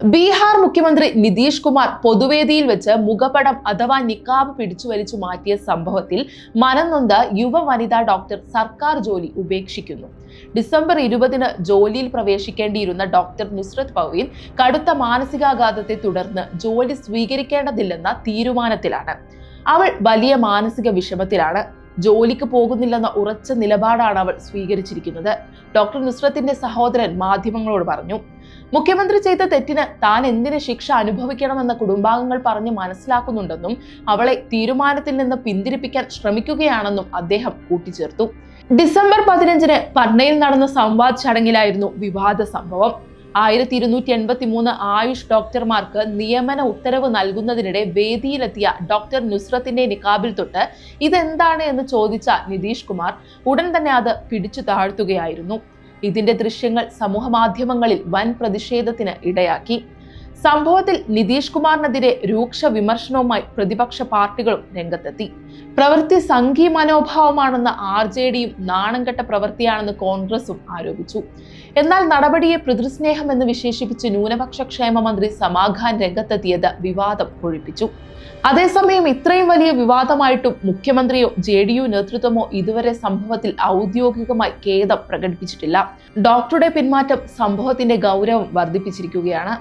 ബീഹാർ മുഖ്യമന്ത്രി നിതീഷ് കുമാർ പൊതുവേദിയിൽ വെച്ച് മുഖപടം അഥവാ നിക്കാബ് പിടിച്ചു വലിച്ചു മാറ്റിയ സംഭവത്തിൽ മനംനൊന്ത യുവ വനിതാ ഡോക്ടർ സർക്കാർ ജോലി ഉപേക്ഷിക്കുന്നു. ഡിസംബർ ഇരുപതിന് ജോലിയിൽ പ്രവേശിക്കേണ്ടിയിരുന്ന ഡോക്ടർ നുസ്രത് പവീൻ കടുത്ത മാനസികാഘാതത്തെ തുടർന്ന് ജോലി സ്വീകരിക്കേണ്ടതില്ലെന്ന തീരുമാനത്തിലാണ്. അവൾ വലിയ മാനസിക വിഷമത്തിലാണ്. ജോലിക്ക് പോകുന്നില്ലെന്ന ഉറച്ച നിലപാടാണ് അവൾ സ്വീകരിച്ചിരിക്കുന്നത്. ഡോക്ടർ നുസ്രത്തിന്റെ സഹോദരൻ മാധ്യമങ്ങളോട് പറഞ്ഞു മുഖ്യമന്ത്രി ചെയ്ത തെറ്റിന് താൻ എന്തിന് ശിക്ഷ അനുഭവിക്കണമെന്ന കുടുംബാംഗങ്ങൾ പറഞ്ഞ് മനസ്സിലാക്കുന്നുണ്ടെന്നും അവളെ തീരുമാനത്തിൽ നിന്ന് പിന്തിരിപ്പിക്കാൻ ശ്രമിക്കുകയാണെന്നും അദ്ദേഹം കൂട്ടിച്ചേർത്തു. ഡിസംബർ പതിനഞ്ചിന് പട്നയിൽ നടന്ന സംവാദ് ചടങ്ങിലായിരുന്നു വിവാദ സംഭവം. ആയിരത്തി ഇരുന്നൂറ്റി എൺപത്തി മൂന്ന് ആയുഷ് ഡോക്ടർമാർക്ക് നിയമന ഉത്തരവ് നൽകുന്നതിനിടെ വേദിയിലെത്തിയ ഡോക്ടർ നുസ്രത്തിന്റെ നിക്കാബിൽ തൊട്ട് ഇതെന്താണ് എന്ന് ചോദിച്ച നിതീഷ് കുമാർ ഉടൻ തന്നെ അത് പിടിച്ചു താഴ്ത്തുകയായിരുന്നു. ഇതിന്റെ ദൃശ്യങ്ങൾ സമൂഹ മാധ്യമങ്ങളിൽ വൻ പ്രതിഷേധത്തിന് ഇടയാക്കി. സംഭവത്തിൽ നിതീഷ് കുമാറിനെതിരെ രൂക്ഷ വിമർശനവുമായി പ്രതിപക്ഷ പാർട്ടികളും രംഗത്തെത്തി. പ്രവൃത്തി സംഘീ മനോഭാവമാണെന്ന് ആർ ജെ ഡിയും നാണംകെട്ട പ്രവൃത്തിയാണെന്ന് കോൺഗ്രസും ആരോപിച്ചു. എന്നാൽ നടപടിയെ പിതൃസ്നേഹം എന്ന് വിശേഷിപ്പിച്ച് ന്യൂനപക്ഷ ക്ഷേമ മന്ത്രി സമാഖാൻ രംഗത്തെത്തിയത് വിവാദം കൊഴിപ്പിച്ചു അതേസമയം ഇത്രയും വലിയ വിവാദമായിട്ടും മുഖ്യമന്ത്രിയോ ജെ ഡി യു നേതൃത്വമോ ഇതുവരെ സംഭവത്തിൽ ഔദ്യോഗികമായി ഖേദം പ്രകടിപ്പിച്ചിട്ടില്ല. ഡോക്ടറുടെ പിന്മാറ്റം സംഭവത്തിന്റെ ഗൗരവം വർദ്ധിപ്പിച്ചിരിക്കുകയാണ്.